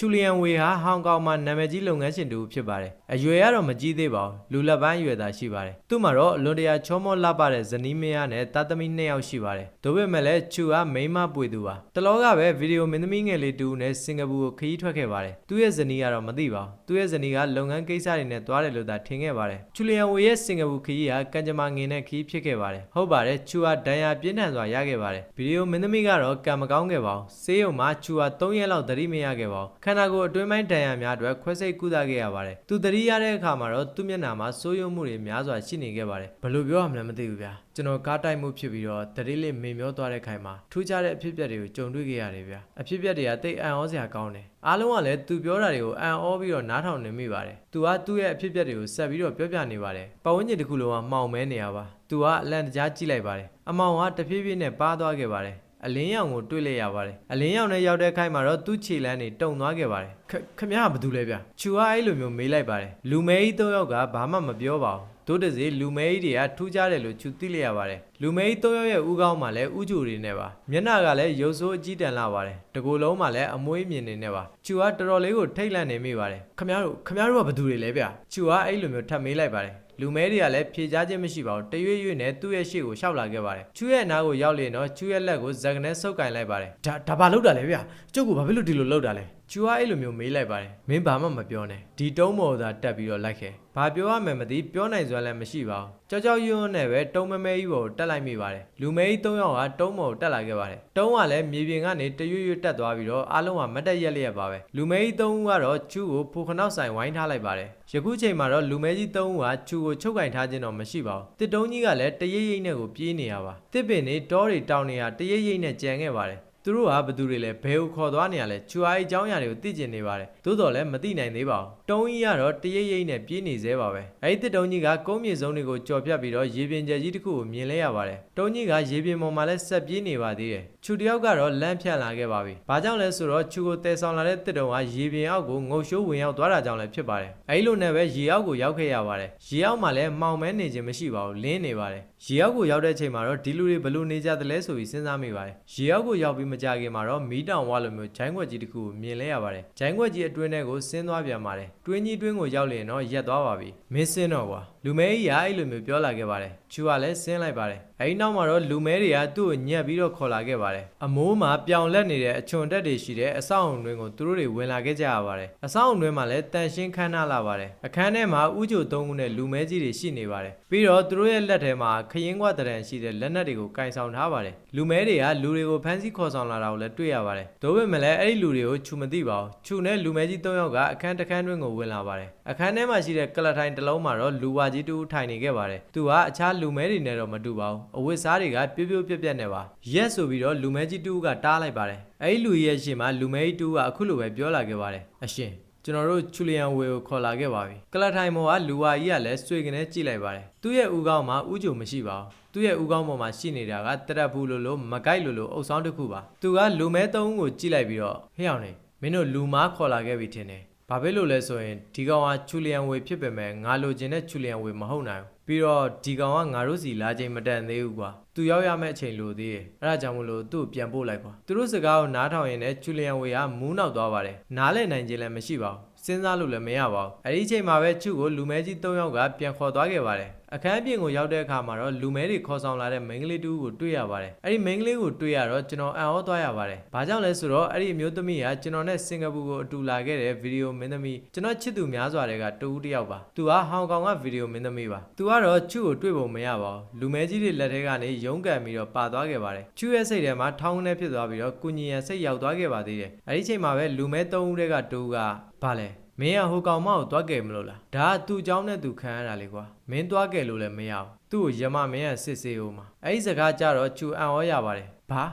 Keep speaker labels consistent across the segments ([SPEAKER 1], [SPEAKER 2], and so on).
[SPEAKER 1] ချူလီယန်ဝေဟာဟောင်ကောင်မှာနာမည်ကြီးလုပ်ငန်းရှင်တူဖြစ်ပါတယ်အရွယ်ကတော့မကြီးသေးပါဘူးလူလက်ပိုင်းအရွယ်သာရှိပါတယ်သူ့မှာတော့အလွန်တရာချောမောလှပတဲ့ဇနီးမယားနဲ့သားသမီးနှစ်ယောက်ရှိပါတယ်ဒါပေမဲ့လည်းချူကမိန်းမပွေသူပါတလောကပဲဗီဒီယိုမင်းသမီးငယ်လေးတူနဲ့စင်ကာပူကိုခရီးထွက်ခဲ့ပါတယ်သူ့ရဲ့ဇနီးကတော့မသိပါဘူးသူ့ရဲ့ဇနီးကလုပ်ငန်းကိစ္စတွေနဲ့သွားတယ်လို့သာထင်ခဲ့ပါတယ်ချူလီယန်ဝေရဲ့စင်ကာပူခရီးဟာကံကြမ္မာငင်တဲ့ခရီးဖြစ်ခဲ့ပါတယ်ဟုတ်ပါတယ်ချူကဒဏ်ရာပြင်းထန်စွာရခဲ့ပါတယ်ဗီဒီယိုမင်းသမီးကတော့ကံမကောင်းခဲ့ပါဘူးဆေးရုံမှာချူက3ရက်လောက်သတိမရခဲ့ပါဘူးခန္ဓာကိုယ်အတွင်းပိုင်းဒဏ်ရာများအတွက်ခွဲစိတ်ကုသခဲ့ရပါတယ်သူသတိရတဲ့အခါမှာတော့သူ့မျက်နှာမှာစိုးရုံမှုတွေများစွာရှိနေခဲ့ပါတယ်ဘယ်လိုပြောရမလဲမသိဘူးဗျာကျွန်တော်ကားတိုက်မှုဖြစ်ပြီးတော့တတိလေးမေမျောသွားတဲ့ခိုင်မှာထူးခြားတဲ့အဖြစ်အပျက်တွေကိုကြုံတွေ့ခဲ့ရတယ်ဗျာအဖြစ်အပျက်တွေကတိတ်အံ့ဩစရာကောင်းတယ်အားလုံးကလည်းသူပြောတာတွေကိုအံ့ဩပြီးတော့နားထောင်နေမိပါတယ်သူကသူ့ရဲ့အဖြစ်အပျက်တွေကိုဆက်ပြီးတော့ပြောပြနေပါတယ်ပတ်ဝန်းကျင်တစ်ခုလုံးကမှောင်မဲနေရပါသူကအလန့်တကြားကြည့်လိုက်ပါတယ်အမောင်ကတဖြည်းဖြည်းနဲ့ပါသွားခဲ့ပါတယ် အလင်းရောင်ကိုတွေ့လိုက်ရပါတယ်အလင်းရောင်နဲ့ရောက်တဲ့ခိုက်မှာတော့သူ့ခြေလမ်းတွေတုံသွားခဲ့ပါတယ်ခခမရဘာတူလဲဗျချူအားအဲ့လိုမျိုးမေးလိုက်ပါတယ်လူမဲကြီး၃ယောက်ကဘာမှမပြောပါဘူးတို့တစေလူမဲကြီးတွေကထူးခြားတယ်လို့ချူသိလိုက်ရပါတယ်လူမဲကြီး၃ယောက်ရဲ့ဥကောင်းမှာလည်းဥကြိုတွေနဲ့ပါမျက်နှာကလည်းရုပ်ဆိုးအကြီးတန်လာပါတယ်တကူလုံးမှာလည်းအမွှေးမြင်နေနေပါချူကတော်တော်လေးကိုထိတ်လန့်နေမိပါတယ်ခမရတို့ခမရတို့ကဘာတူတွေလဲဗျချူကအဲ့လိုမျိုးထပ်မေးလိုက်ပါတယ် လူမဲတွေကလည်းဖြေချခြင်းမရှိပါဘူးတရွေ့ရွေ့နဲ့သူ့ရဲ့ရှေ့ကိုရှောက်လာခဲ့ပါတယ်ချူရဲ့နားကိုရောက်လျင်တော့ချူရဲ့လက်ကိုဇက်ကနေဆုပ်ကင်လိုက်ပါတယ်ဒါဒါဘာလုပ်တာလဲဗျကျုပ်ကဘာဖြစ်လို့ဒီလိုလုပ်တာလဲ ချူကအဲ့လိုမျိုးမေးလိုက်ပါတယ်မင်းဘာမှမပြောနဲ့ဒီတုံးမော်သာတက်ပြီးတော့လိုက်ခဲ့ဘာပြောရမယ်မသိပြောနိုင်စွမ်းလည်းမရှိပါဘူးကြောက်ကြောက်ရွံ့ရွံ့နဲ့ပဲတုံးမမဲကြီးပေါ်ကိုတက်လိုက်မိပါတယ်လူမဲကြီး၃ယောက်ကတုံးမော်ကိုတက်လာခဲ့ပါတယ်တုံးကလည်းမြေပြင်ကနေတရွေ့ရွေ့တက်သွားပြီးတော့အားလုံးကမတ်တက်ရက်လျက်ပါပဲလူမဲကြီး၃ဦးကတော့ချူကိုဖိုခနောက်ဆိုင်ဝိုင်းထားလိုက်ပါတယ်ယခုချိန်မှာတော့လူမဲကြီး၃ဦးကချူကိုချုပ်ကင်ထားခြင်းတော့မရှိပါဘူးတစ်တုံးကြီးကလည်းတရိပ်ရိပ်နဲ့ကိုပြေးနေရပါတစ်ပင်တွေတောတွေတောင်တွေကတရိပ်ရိပ်နဲ့ကြံခဲ့ပါတယ် သူတို့ကဘသူတွေလဲဘဲကိုခေါ်သွားနေရလဲချူအားအကြောင်းအရာတွေကိုသိကျင်နေပါတယ်သို့တော်လည်းမသိနိုင်သေးပါဘူးတုံးကြီးကတော့တရိပ်ရိပ်နဲ့ပြေးနေသေးပါပဲအဲဒီတစ်တုံးကြီးကကုန်းမြေစုံတွေကိုကြော်ပြတ်ပြီးတော့ရေပြင်ကျယ်ကြီးတစ်ခုကိုမြင်လဲရပါတယ်တုံးကြီးကရေပြင်ပေါ်မှာလဲဆက်ပြေးနေပါသေးတယ်ချူတယောက်ကတော့လမ်းဖြတ်လာခဲ့ပါပြီဘာကြောင့်လဲဆိုတော့ချူကိုတဲဆောင်လာတဲ့တစ်တုံးကရေပြင်အောက်ကိုငုံရှိုးဝင်ရောက်သွားတာကြောင့်လည်းဖြစ်ပါတယ်အဲဒီလိုနဲ့ပဲရေအောက်ကိုရောက်ခဲ့ရပါတယ်ရေအောက်မှာလည်းမှောင်မဲနေခြင်းမရှိပါဘူးလင်းနေပါတယ်ရေအောက်ကိုရောက်တဲ့ချိန်မှာတော့ဒီလူတွေဘယ်လိုနေကြသလဲဆိုပြီးစဉ်းစားမိပါတယ်ရေအောက်ကိုရောက်ပြီးမကြခင်မှာတော့မီးတောင်ဝါလိုမျိုးဂျိုင်းခွက်ကြီးတစ်ခုကိုမြင်လဲရပါတယ်ဂျိုင်းခွက်ကြီးအတွင်းထဲကိုဆင်းသွားပြန်ပါတယ်တွင်းကြီးတွင်းကိုရောက်လျင်တော့ရက်သွားပါပြီမင်းစင်းတော့ကွာလူမဲကြီးကအဲ့လိုမျိုးပြောလာခဲ့ပါတယ်ချူကလည်းဆင်းလိုက်ပါတယ်အဲဒီနောက်မှာတော့လူမဲတွေကသူ့ကိုညက်ပြီးတော့ခေါ်လာခဲ့ပါတယ်အမိုးမှာပြောင်လက်နေတဲ့အချွန်တက်တွေရှိတဲ့အဆောက်အုံတွင်းကိုသူတို့တွေဝင်လာခဲ့ကြရပါတယ်အဆောက်အုံတွင်းမှာလည်းတန်ရှင်းခမ်းနားလာပါတယ်အခန်းထဲမှာဥကြိုသုံးခုနဲ့လူမဲကြီးတွေရှိနေပါတယ်ပြီးတော့သူတို့ရဲ့လက်ထဲမှာခရင်ကွာတရံရှိတဲ့လက်နက်တွေကိုကင်ဆောင်ထားပါတယ်လူမဲတွေကလူတွေကိုဖမ်းဆီးခေါ်ဆောင်လာတာကိုလည်းတွေ့ရပါတယ်ဒါပေမဲ့လည်းအဲ့ဒီလူတွေကိုချူမသိပါဘူးချူနဲ့လူမဲကြီး၃ယောက်ကအခန်းတစ်ခန်းတွင်းကိုဝင်လာပါတယ်အခန်းထဲမှာရှိတဲ့ကလထိုင်တစ်လုံးမှာတော့လူဝါကြီးတူထိုင်နေခဲ့ပါတယ်သူကအခြားလူမဲတွေနဲ့တော့မတူပါဘူးအဝတ်စားတွေကပြိုးပြိုးပြက်ပြက်နဲ့ပါရက်ဆိုပြီးတော့လူမဲကြီးတူကတားလိုက်ပါတယ်အဲ့ဒီလူရဲ့အရှင်မှာလူမဲကြီးတူကအခုလိုပဲပြောလာခဲ့ပါတယ်အရှင်ကျွန်တော်တို့ချူလီယန်ဝေကိုခေါ်လာခဲ့ပါပြီကလထိုင်မော်ကလူဝါကြီးကလည်းစွေကနေကြည့်လိုက်ပါတယ်သူ့ရဲ့ဥကောင်းမှာဥကြုံမရှိပါဘူးသူ့ရဲ့ဥကောင်းပေါ်မှာရှိနေတာကတရက်ဘူးလိုလိုမကိုက်လိုလိုအုပ်ဆောင်တစ်ခုပါသူကလူမဲသုံးဦးကိုကြည့်လိုက်ပြီးတော့ဟဲ့အောင်နေမင်းတို့လူမားခေါ်လာခဲ့ပြီထင်တယ် ဘာဖြစ်လို့လဲဆိုရင်ဒီကောင်ကချူလီယန်ဝေဖြစ်ပေမဲ့ငါလိုချင်တဲ့ချူလီယန်ဝေမဟုတ်နိုင်ဘူးပြီးတော့ဒီကောင်ကငါတို့စီလာချိန်မတန်သေးဘူးကွာသူရောက်ရမယ့်အချိန်လိုသေးတယ်အဲ့ဒါကြောင့်မလို့သူ့ကိုပြန်ပို့လိုက်ကွာသူတို့စကားကိုနားထောင်ရင်လည်းချူလီယန်ဝေကမူးနောက်သွားပါတယ်နားလဲနိုင်ခြင်းလည်းမရှိပါဘူးစဉ်းစားလို့လည်းမရပါဘူးအဲ့ဒီအချိန်မှာပဲချူကိုလူမဲကြီး၃ယောက်ကပြန်ခေါ်သွားခဲ့ပါတယ် အခန်းပြင်ကိုရောက်တဲ့အခါမှာတော့လူမဲတွေခေါ်ဆောင်လာတဲ့မိန်းကလေးတူကိုတွေ့ရပါတယ်အဲ့ဒီမိန်းကလေးကိုတွေ့ရတော့ကျွန်တော်အံ့ဩသွားရပါတယ်ဘာကြောင့်လဲဆိုတော့အဲ့ဒီအမျိုးသမီးကကျွန်တော်နဲ့စင်ကာပူကိုအတူလာခဲ့တဲ့ဗီဒီယိုမင်းသမီးကျွန်တော်ချစ်သူများစွာတွေကတူဦးတစ်ယောက်ပါသူကဟောင်ကောင်ကဗီဒီယိုမင်းသမီးပါသူကတော့ချူကိုတွေ့ဖို့မရပါဘူးလူမဲကြီးတွေလက်ထဲကနေရုန်းကန်ပြီးတော့ပါသွားခဲ့ပါတယ်ချူရဲ့စိတ်ထဲမှာထောင်းနေဖြစ်သွားပြီးတော့ကုညီရန်စိတ်ရောက်သွားခဲ့ပါသေးတယ်အဲ့ဒီချိန်မှာပဲလူမဲ၃ဦးတည်းကတူကဘာလဲ မင်းကဟိုကောင်မကိုတွားခဲ့မလို့လားဒါကသူ့เจ้าနဲ့သူခံရတာလေကွာမင်းတွားခဲ့လို့လည်းမရဘူးသူ့ကိုယမမင်းကစစ်စေးဦးမှာအဲ့ဒီစကားကြတော့ချူအံ့ဩရပါတယ်ဘာ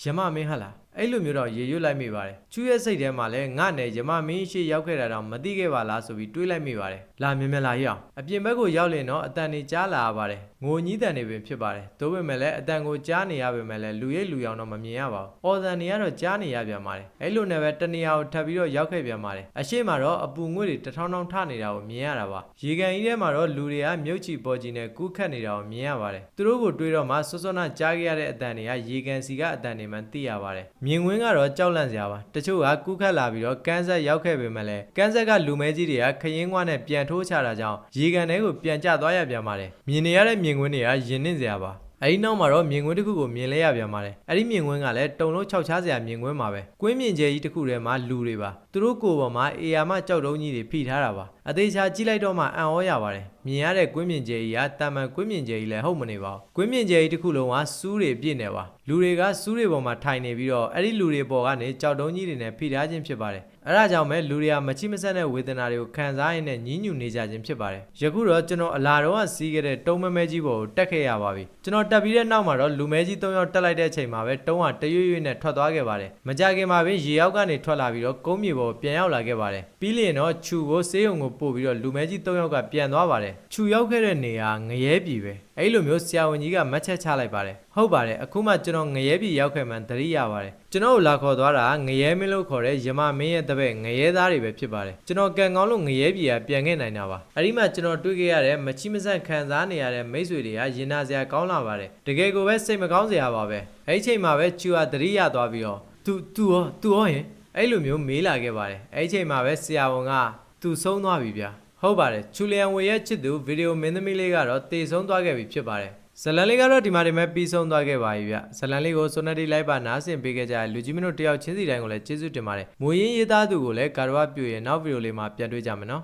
[SPEAKER 1] ယမမင်းဟလားအဲ့လိုမျိုးတော့ရေရွတ်လိုက်မိပါတယ် ချူရဲ့စိတ်ထဲမှာလည်းငါနဲ့ယမမင်းရှိရောက်ခဲ့တာတော့မသိခဲ့ပါလားဆိုပြီးတွေးလိုက်မိပါတယ်လာမြင်မြင်လာရအောင်အပြင်ဘက်ကိုရောက်လင်တော့အတန်နေကြားလာရပါတယ်ငိုကြီးတန်နေပင်ဖြစ်ပါတယ်သို့ပေမဲ့လည်းအတန်ကိုကြားနေရပေမဲ့လည်းလူရိပ်လူရောင်တော့မမြင်ရပါဘူးအော်တန်နေကတော့ကြားနေရပြန်ပါတယ်အဲ့လိုနဲ့ပဲတနေရာကိုထပ်ပြီးတော့ရောက်ခဲ့ပြန်ပါတယ်အရှိမတော့အပူငွေ့တွေတထောင်းထောင်းထနေတာကိုမြင်ရတာပါရေကန်ကြီးထဲမှာတော့လူတွေကမြုပ်ချီပေါ်ကြီးနဲ့ကူးခတ်နေတာကိုမြင်ရပါတယ်သူတို့ကိုတွေးတော့မှဆွဆွနာကြားခဲ့ရတဲ့အတန်တွေကရေကန်စီကအတန်တွေမှသိရပါတယ်မြင်ကွင်းကတော့ကြောက်လန့်စရာပါတချို့ကကူးခတ်လာပြီးတော့ကန်းဆက်ရောက်ခဲ့ပေမဲ့လည်းကန်းဆက်ကလူမဲကြီးတွေကခရင်ကွားနဲ့ပြန်ထိုးချတာကြောင့်ရေကန်ထဲကိုပြန်ကျသွားရပြန်ပါတယ်မြင်နေရတဲ့မြင်ကွင်းတွေကရင်နင့်စရာပါ အဲဒီနောက်မှာတော့မြင်ကွင်းတစ်ခုကိုမြင်လဲရပြန်ပါတယ်။အဲဒီမြင်ကွင်းကလည်းတုံလုံးခြောက်ချားစရာမြင်ကွင်းပါပဲ။ကွင်းမြင်ကျဲကြီးတစ်ခုထဲမှာလူတွေပါ။သူတို့ကိုယ်ပေါ်မှာအေယာမကြောက်တုံးကြီးတွေဖိထားတာပါ။အသေးချာကြည့်လိုက်တော့မှအံ့ဩရပါတယ်။မြင်ရတဲ့ကွင်းမြင်ကျဲကြီးကတာမန်ကွင်းမြင်ကျဲကြီးလည်းဟုတ်မနေပါဘူး။ကွင်းမြင်ကျဲကြီးတစ်ခုလုံးကစူးတွေပြည့်နေပါ။လူတွေကစူးတွေပေါ်မှာထိုင်နေပြီးတော့အဲ့ဒီလူတွေပေါ်ကနေကြောက်တုံးကြီးတွေနဲ့ဖိထားခြင်းဖြစ်ပါတယ်။ အဲဒါကြောင့်ပဲလူတွေကမချိမဆက်တဲ့ဝေဒနာတွေကိုခံစားရင်းနဲ့ညှဉ်းညူနေကြခြင်းဖြစ်ပါတယ်။ယခုတော့ကျွန်တော်အလာတော့စီးခဲ့တဲ့တုံးမမဲကြီးပေါ်ကိုတက်ခဲ့ရပါပြီ။ကျွန်တော်တက်ပြီးတဲ့နောက်မှာတော့လူမဲကြီး၃ယောက်တက်လိုက်တဲ့အချိန်မှာပဲတုံးကတရွရွနဲ့ထွက်သွားခဲ့ပါတယ်။မကြခင်မှာပဲရေရောက်ကနေထွက်လာပြီးတော့ကုန်းမြေပေါ်ပြန်ရောက်လာခဲ့ပါတယ်။ပြီးလျင်တော့ခြူကိုဆေးရုံကိုပို့ပြီးတော့လူမဲကြီး၃ယောက်ကပြန်သွားပါတယ်။ခြူရောက်ခဲ့တဲ့နေရာငရဲပြည်ပဲ။အဲ့လိုမျိုးဆရာဝန်ကြီးကမတ်ချက်ချလိုက်ပါတယ်ဟုတ်ပါတယ်အခုမှကျွန်တော်ငရဲပြည်ရောက်ခဲ့မှန်သတိရပါတယ်ကျွန်တော်လာခေါ်သွားတာငရဲမင်းလို့ခေါ်တဲ့ယမမင်းရဲ့တပည့်ငရဲသားတွေပဲဖြစ်ပါတယ်ကျွန်တော်ကံကောင်းလို့ငရဲပြည်ကပြန်ခဲ့နိုင်တာပါအဲ့ဒီမှကျွန်တော်တွေ့ခဲ့ရတဲ့မချိမဆန့်ခံစားနေရတဲ့မိတ်ဆွေတွေကရင်နာစရာကောင်းလာပါတယ်တကယ်ကိုပဲစိတ်မကောင်းစရာပါပဲအဲ့ဒီချိန်မှာပဲချူဟာသတိရသွားပြီးတော့သူသူရောသူရောရင်အဲ့လိုမျိုးမေးလာခဲ့ပါတယ်အဲ့ဒီချိန်မှာပဲဆရာဝန်ကသူဆုံးသွားပြီဗျာ ဟုတ်ပါတယ်ချူလီယန်ဝေရဲ့ချစ်သူဗီဒီယိုမင်းသမီးလေးကတော့တည်ဆုံးသွားခဲ့ပြီဖြစ်ပါတယ်ဇလန်လေးကတော့ဒီမှာဒီမဲ့ပြီးဆုံးသွားခဲ့ပါပြီဗျဇလန်လေးကိုဆိုနက်တီလိုက်ပါနားဆင်ပေးခဲ့ကြတဲ့လူကြီးမင်းတို့တယောက်ချင်းစီတိုင်းကိုလည်းကျေးဇူးတင်ပါတယ်မွေရင်းရေးသားသူကိုလည်းကာရဝပြုရဲ့နောက်ဗီဒီယိုလေးမှာပြန်တွေ့ကြမယ်နော်